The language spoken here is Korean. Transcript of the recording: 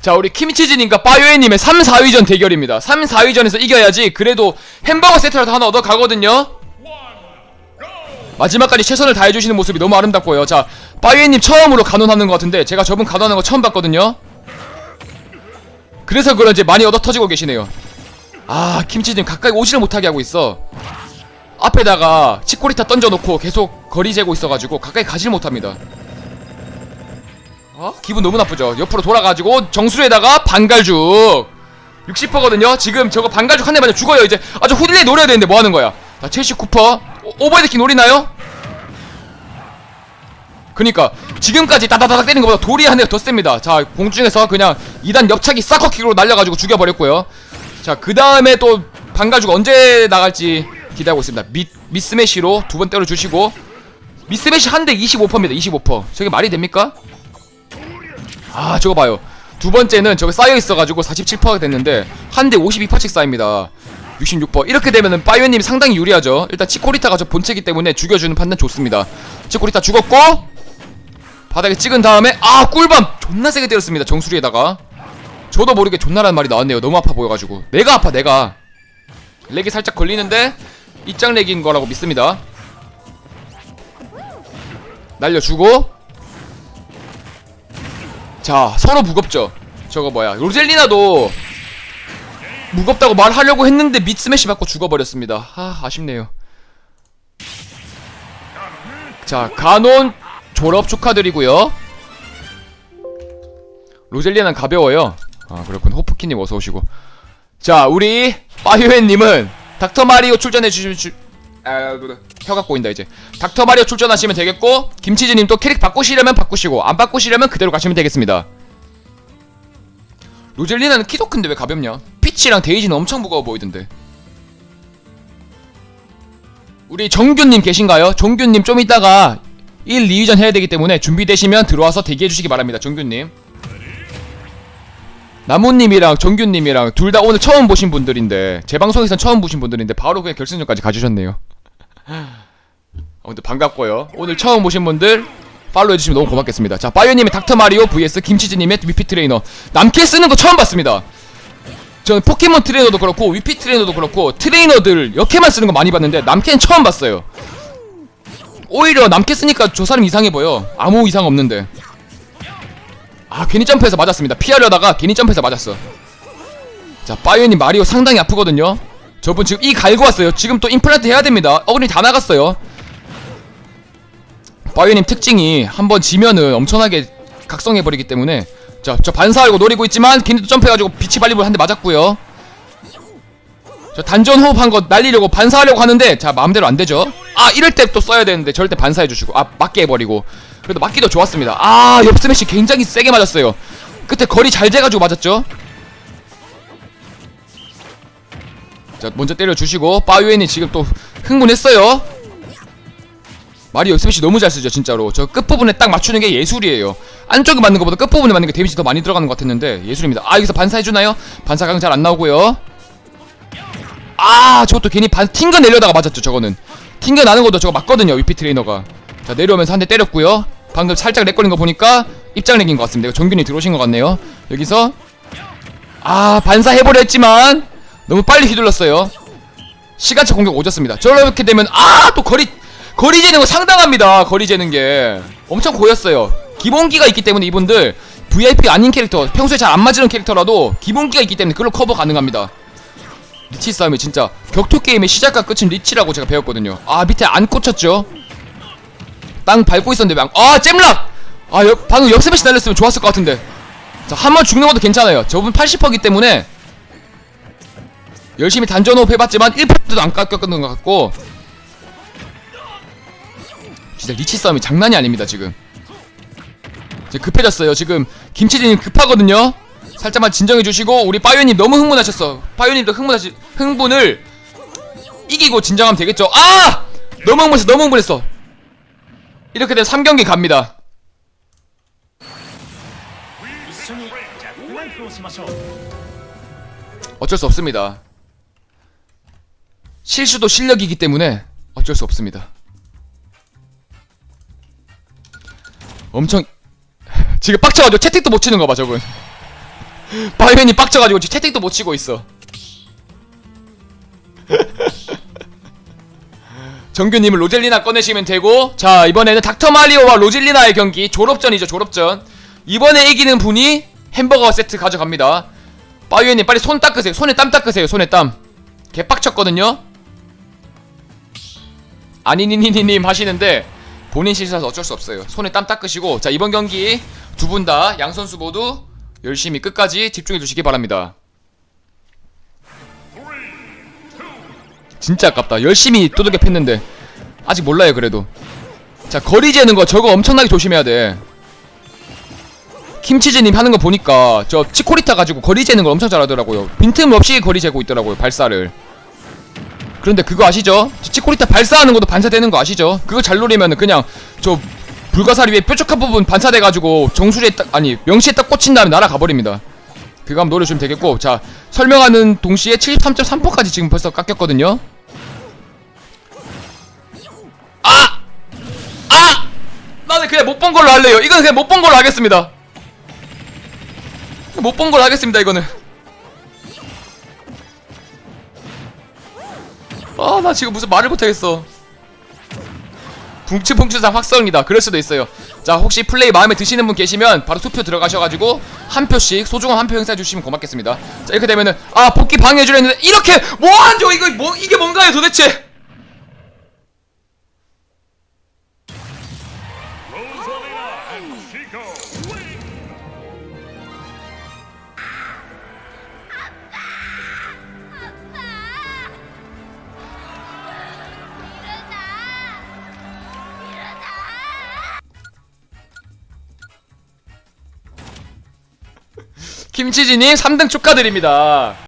자 우리 김치즈님과 빠요에님의 3, 4위전 대결입니다. 3, 4위전에서 이겨야지 그래도 햄버거 세트라도 하나 얻어 가거든요. 마지막까지 최선을 다해주시는 모습이 너무 아름답고요. 자 빠요에님 처음으로 간원하는 것 같은데 제가 저분 간원하는 거 처음 봤거든요. 그래서 그런지 많이 얻어 터지고 계시네요. 아 김치즈님 가까이 오지를 못하게 하고 있어. 앞에다가 치코리타 던져놓고 계속 거리 재고 있어가지고 가까이 가질 못합니다 어? 기분 너무 나쁘죠. 옆으로 돌아가지고 정수리에다가 반갈죽. 60%거든요. 지금 저거 반갈죽 한 대 맞으면 죽어요 이제. 아주 후딜레이 노려야 되는데 뭐하는 거야? 자 첼시 쿠퍼. 오, 오버헤드킥 노리나요? 그니까 지금까지 따다다닥 때리는 것보다 돌이 한 대가 더 셉니다. 자 공중에서 그냥 2단 옆차기 사커킥으로 날려가지고 죽여버렸고요. 자 그 다음에 또 반갈죽 언제 나갈지 기대하고 있습니다. 미, 미스매시로 두 번 때려주시고. 미스매시 한 대 25%입니다 25% 저게 말이 됩니까? 아 저거 봐요. 두 번째는 저게 쌓여 있어가지고 47%가 됐는데 한 대 52%씩 쌓입니다. 66% 이렇게 되면은 빠이오님이 상당히 유리하죠. 일단 치코리타가 저 본체기 때문에 죽여주는 판단 좋습니다. 치코리타 죽었고 바닥에 찍은 다음에 아 꿀밤! 존나 세게 때렸습니다 정수리에다가. 저도 모르게 존나라는 말이 나왔네요. 너무 아파 보여가지고. 내가 아파 내가. 렉이 살짝 걸리는데 입장 렉인 거라고 믿습니다. 날려주고 자 서로 무겁죠? 저거 뭐야? 로젤리나도 무겁다고 말하려고 했는데 미스매시 받고 죽어버렸습니다. 아 아쉽네요. 자 가논 졸업 축하드리고요. 로젤리나는 가벼워요. 아 그렇군. 호프키님 어서오시고. 자 우리 빠유엔님은 닥터마리오 출전해 주시면 주... 아, 혀가 꼬인다 이제. 닥터 마리오 출전하시면 되겠고 김치즈님 또 캐릭 바꾸시려면 바꾸시고 안 바꾸시려면 그대로 가시면 되겠습니다. 로젤리나는 키도 큰데 왜 가볍냐? 피치랑 데이지는 엄청 무거워 보이던데. 우리 정규님 계신가요? 정규님 좀 이따가 1, 2위전 해야 되기 때문에 준비되시면 들어와서 대기해 주시기 바랍니다 정규님. 나무님이랑 정규님이랑 둘 다 오늘 처음 보신 분들인데 제 방송에선 처음 보신 분들인데 바로 그냥 결승전까지 가주셨네요 아무튼 반갑고요. 오늘 처음 보신 분들 팔로우 해주시면 너무 고맙겠습니다. 자 빠이오님의 닥터마리오 vs 김치즈님의 위피 트레이너. 남캐 쓰는 거 처음 봤습니다. 저는 포켓몬 트레이너도 그렇고 위피 트레이너도 그렇고 트레이너들 역캐만 쓰는 거 많이 봤는데 남캐는 처음 봤어요. 오히려 남캐 쓰니까 저 사람 이상해 보여. 아무 이상 없는데. 아 괜히 점프해서 맞았습니다. 피하려다가 괜히 점프해서 맞았어. 자 빠이오님 마리오 상당히 아프거든요 저분 지금 이 갈고 왔어요. 지금 또 임플란트 해야 됩니다. 어금니 다 나갔어요. 빠이오님 특징이 한번 지면은 엄청나게 각성해버리기 때문에. 자 저 반사하려고 노리고 있지만 또 점프해가지고 빛이 발리고 한대 맞았고요. 저 단전 호흡한 거 날리려고 반사하려고 하는데 자 마음대로 안 되죠. 아 이럴 때 또 써야 되는데 절대 반사해 주시고 아 맞게 해버리고. 그래도 맞기도 좋았습니다. 아 옆스매시 굉장히 세게 맞았어요. 끝에 거리 잘 재가지고 맞았죠 자 먼저 때려주시고 빠유엔이 지금 또 흥분했어요. 마리오 스매시 너무 잘 쓰죠 진짜로. 저 끝부분에 딱 맞추는 게 예술이에요. 안쪽에 맞는 것보다 끝부분에 맞는 게 데미지 더 많이 들어가는 것 같았는데 예술입니다. 아 여기서 반사해주나요? 반사강 잘 안 나오고요. 아 저것도 괜히 반 튕겨 내려다가 맞았죠 저거는. 튕겨 나는 것도 저거 맞거든요 위피 트레이너가. 자 내려오면서 한 대 때렸고요. 방금 살짝 렉 걸린 거 보니까 입장 렉인 것 같습니다. 이거 정균이 들어오신 것 같네요. 여기서 아 반사해버려 했지만 너무 빨리 휘둘렀어요. 시간차 공격 오졌습니다. 저렇게 되면 아 또 거리 거리 재는 거 상당합니다. 거리 재는 게. 엄청 고였어요. 기본기가 있기 때문에 이분들 VIP 아닌 캐릭터 평소에 잘 안 맞는 캐릭터라도 기본기가 있기 때문에 그걸로 커버 가능합니다. 리치 싸움이 진짜 격투 게임의 시작과 끝은 리치라고 제가 배웠거든요. 아 밑에 안 꽂혔죠? 땅 밟고 있었는데 막, 아 잼락! 아 옆, 방금 옆 스매시 날렸으면 좋았을 것 같은데. 자 한 번 죽는 것도 괜찮아요. 저분 80%기 때문에 열심히 단전 호흡 해봤지만 1%도 안 깎였던 것 같고. 진짜 리치 싸움이 장난이 아닙니다 지금. 이제 급해졌어요. 지금 김치진님 급하거든요. 살짝만 진정해주시고 우리 빠요님 너무 흥분하셨어. 빠요님도 흥분하시 흥분을 이기고 진정하면 되겠죠. 아! 너무 흥분했어 너무 흥분했어. 이렇게 되면 3경기 갑니다. 어쩔 수 없습니다. 실수도 실력이기 때문에 어쩔 수 없습니다. 엄청 지금 빡쳐가지고 채팅도 못 치는 거 봐 저분. 바이맨이 빡쳐가지고 지금 채팅도 못 치고 있어. 정규님은 로젤리나 꺼내시면 되고 자 이번에는 닥터 마리오와 로젤리나의 경기. 졸업전이죠 졸업전. 이번에 이기는 분이 햄버거 세트 가져갑니다. 빠유님 빨리 손 닦으세요. 손에 땀 닦으세요 손에 땀. 개빡쳤거든요 아니니니니님 하시는데 본인 실수라서 어쩔 수 없어요. 손에 땀 닦으시고. 자 이번 경기 두 분 다 양 선수 모두 열심히 끝까지 집중해 주시기 바랍니다. 진짜 아깝다. 열심히 두들겨 팼는데. 아직 몰라요 그래도. 자 거리 재는 거 저거 엄청나게 조심해야 돼. 김치즈님 하는 거 보니까 저 치코리타 가지고 거리 재는 걸 엄청 잘하더라고요. 빈틈 없이 거리 재고 있더라고요 발사를 그런데 그거 아시죠? 저 치코리타 발사하는 것도 반사되는 거 아시죠? 그거 잘 노리면 그냥 저 불가사리 위에 뾰족한 부분 반사돼가지고 정수리에 딱 아니 명시에 딱 꽂힌 다음에 날아가 버립니다 그거 한번 노려주면 되겠고 자 설명하는 동시에 73.3%까지 지금 벌써 깎였거든요 아! 아! 나는 그냥 못 본 걸로 할래요 이건 그냥 못 본 걸로 하겠습니다 못 본 걸로 하겠습니다 이거는 아 나 지금 무슨 말을 못하겠어. 붕치붕치상 확성이다. 그럴 수도 있어요. 자 혹시 플레이 마음에 드시는 분 계시면 바로 투표 들어가셔가지고 한 표씩 소중한 한 표 행사해 주시면 고맙겠습니다. 자 이렇게 되면은 아 복귀 방해해주려 했는데 이렇게 뭐하죠 이거 뭐 이게 뭔가요 도대체 김치진님 3등 축하드립니다